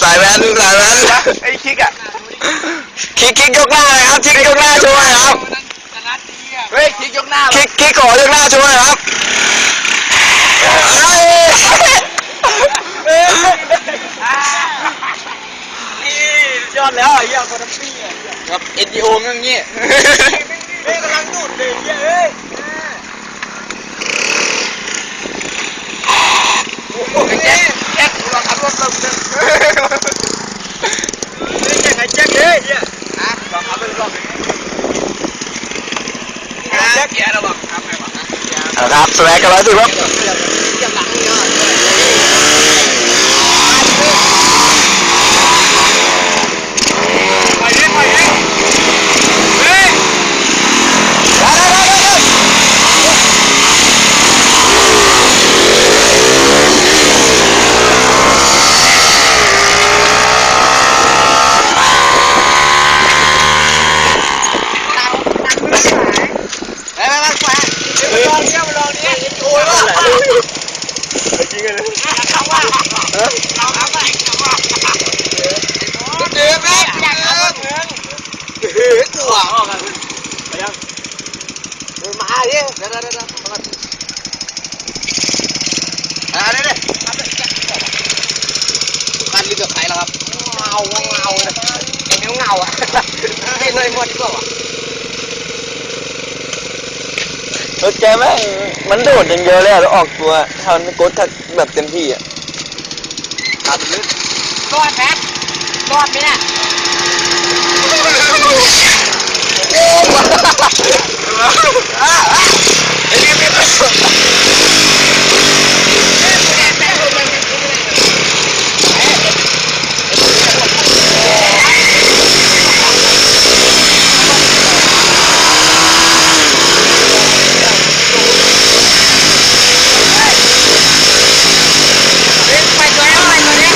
สายแวนสายแวนไอ้คิกอะคิกคิกยกหน้าเลยครับคิกยกหน้าช่วยครับเฮ้ยคิกยกหน้าคิกคิกขอยกหน้าช่วยครับเอ้ยยอดแล้วไอ้เหี้ยคนน้ำปี้อะครับ NGO งั้นงี้เฮ้ยกำลังดูดเลยเหี้ยเฮ้ยโอ้ยแจ็คแจ็คลองขับรถลงเดินเฮ้ยแจ็คไอ้แจ็คเฮ้ยเหี้ยอะล องขับรถลองแจ็คเกียร์ระวังครับไงวะ เอาครับสแลกกันแล้วสิครับ จะหลังเนาะ ไปดิไปดิเฮ้ย ไปไปไปไป มาลอง เนี้ยมาลองเนี้ยโอ้ยว่าจริงเลยเข้าว่าเราเข้าว่าเข้าว่าเดิมนะอยากเอาเงินเฮ้ยตัวมาดิเดี๋ยวเดี๋ยวเดี๋ยวอ่าเนี่ยคันนี้กับใครแล้วครับเงาเงาเลยนิ้วเงาอะให้เลยหมดดีกว่า รถแกแม่งมันโดดอย่างเดียวเลยอะแล้วออกตัวทำกดแบบเต็มที่อะขับลึกรอดไหมรอดไหมเนี่ยไปตัวนี้ไปตัวนี้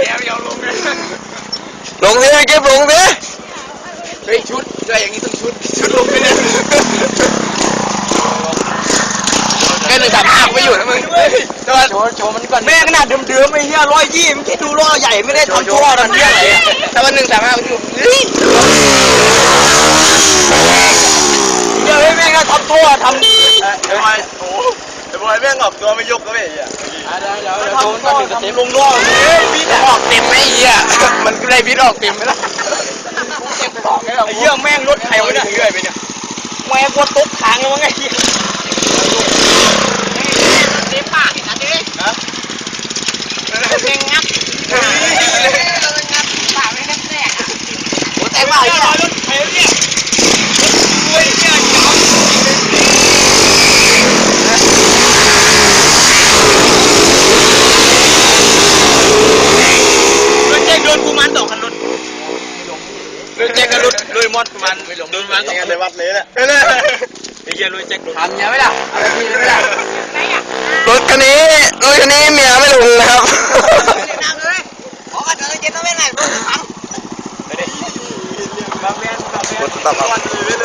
แกไม่ยอมลงเลย ลงสิเก็บลงสิเฮ้ยชุดด้วยอย่างนี้ต้องชุดชุดลงไปเนี่ยแค่หนึ่งสามห้าไม่อยู่นะมึงโชว์โชว์มันก่อนแม่ขนาดเดิมๆไอ้เหี้ยร้อยยี่มันคิดดูล้อใหญ่ไม่ได้ทำท่อมันเหี้ยอะไรอะถ้ามันหนึ่งสามห้ามันอยู่เฮ้ยเหี้ยเฮ้ยแม่งก็ทำท่อทำไอ้ บอยโอ้ไอ้บอยแม่แบบตัวไม่ยกก็ไม่เดี๋ยเดี๋ยวเดี๋ยวโดนก็ถึงจะเต็มลงล่วงเฮ้ยพี่ออกเต็มไมไอ้เหี้ยมันได้พี่ออกเต็มไหมล่ะเต็มสองไงล่ะไอ้เหี้ยแม่งรถใครวะเนี่ยเรื่อยไปเนี่ยแม่งกดตกทางเลยวะไงเฮ้ยเต็มปากนะดิฮะเต็มงับปากไม่แตกโอ้แต่ว่า ไอ้ เนี่ย รถใครวะเนี่ยรถเนี่ยยาว รถเจ๊โดนกูมันสองคันรถ รถแจ็คกับรถรถมอดประมาณโดนประ มาณสองคันในวัดเลยแหละไอ้เหี้ยรถแจ็คโดนทำยังไม่ล่ะอะไรทีไม่ล่ะรถคันนี้รถคันนี้เมียไม่ลงนะครับน้ำเลยขอกันเลยเจ๊ต้องไม่ไหนรถพังบางแมนบางแมนรถตับครับ